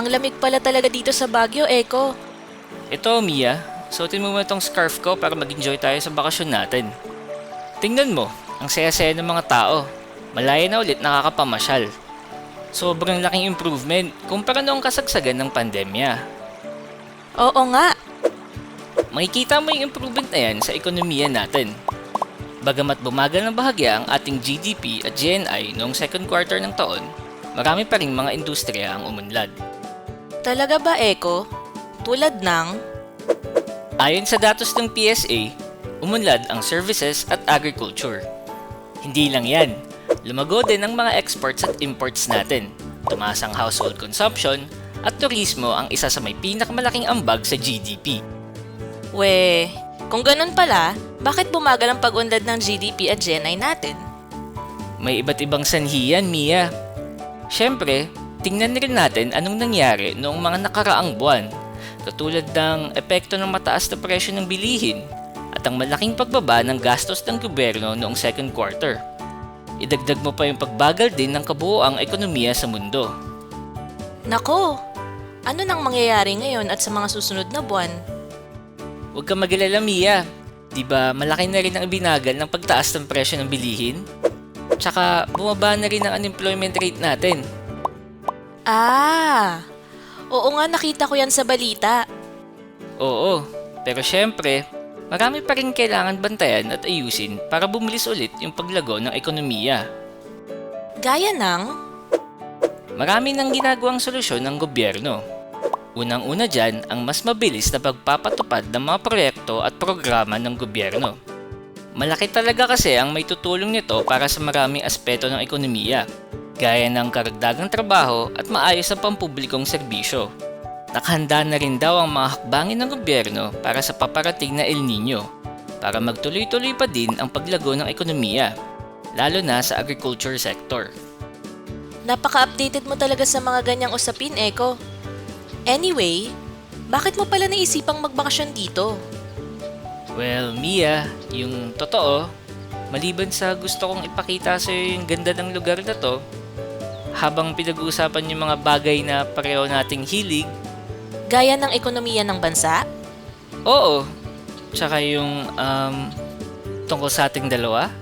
Ang lamig pala talaga dito sa Baguio, Eko. Ito, Mia. Suotin mo mo itong scarf ko para mag-enjoy tayo sa bakasyon natin. Tingnan mo, ang saya-saya ng mga tao. Malaya na ulit nakakapamasyal. Sobrang laking improvement kumpara noong kasagsagan ng pandemya. Oo nga. Makikita mo yung improvement na yan sa ekonomiya natin. Bagamat bumagal ng bahagya ang ating GDP at GNI noong second quarter ng taon, marami pa rin mga industriya ang umunlad. Talaga ba, Eko? Tulad ng... Ayon sa datos ng PSA, umunlad ang services at agriculture. Hindi lang yan, lumago din ang mga exports at imports natin. Tumaas ang household consumption at turismo ang isa sa may pinakamalaking ambag sa GDP. We, kung ganun pala, bakit bumagal ang pag-unlad ng GDP at GNI natin? May iba't ibang sanhi yan, Mia. Siyempre, tingnan rin natin anong nangyari noong mga nakaraang buwan, katulad ng epekto ng mataas na presyo ng bilihin at ang malaking pagbaba ng gastos ng gobyerno noong second quarter. Idagdag mo pa yung pagbagal din ng kabuoang ekonomiya sa mundo. Nako, ano nang mangyayari ngayon at sa mga susunod na buwan? Huwag ka mag-alala, Mia. Di ba malaki na rin ang binagal ng pagtaas ng presyo ng bilihin? Tsaka bumaba na rin ang unemployment rate natin. Ah, oo nga nakita ko yan sa balita. Oo, pero syempre, marami pa rin kailangan bantayan at ayusin para bumilis ulit yung paglago ng ekonomiya. Gaya ng... Marami nang ginagawang solusyon ng gobyerno. Unang-una dyan ang mas mabilis na pagpapatupad ng mga proyekto at programa ng gobyerno. Malaki talaga kasi ang may tutulong nito para sa maraming aspeto ng ekonomiya, gaya ng karagdagang trabaho at maayos na pampublikong serbisyo. Nakahanda na rin daw ang mga hakbangin ng gobyerno para sa paparating na El Nino, para magtuloy-tuloy pa din ang paglago ng ekonomiya, lalo na sa agriculture sector. Napaka-updated mo talaga sa mga ganyang usapin, Eko. Anyway, bakit mo pala naisipang magbakasyon dito? Well, Mia, yung totoo, maliban sa gusto kong ipakita sa yung ganda ng lugar na to, habang pinag-uusapan yung mga bagay na pareho nating hilig, Gaya ng ekonomiya ng bansa? oo, tsaka yung um, tungkol sa ating dalawa,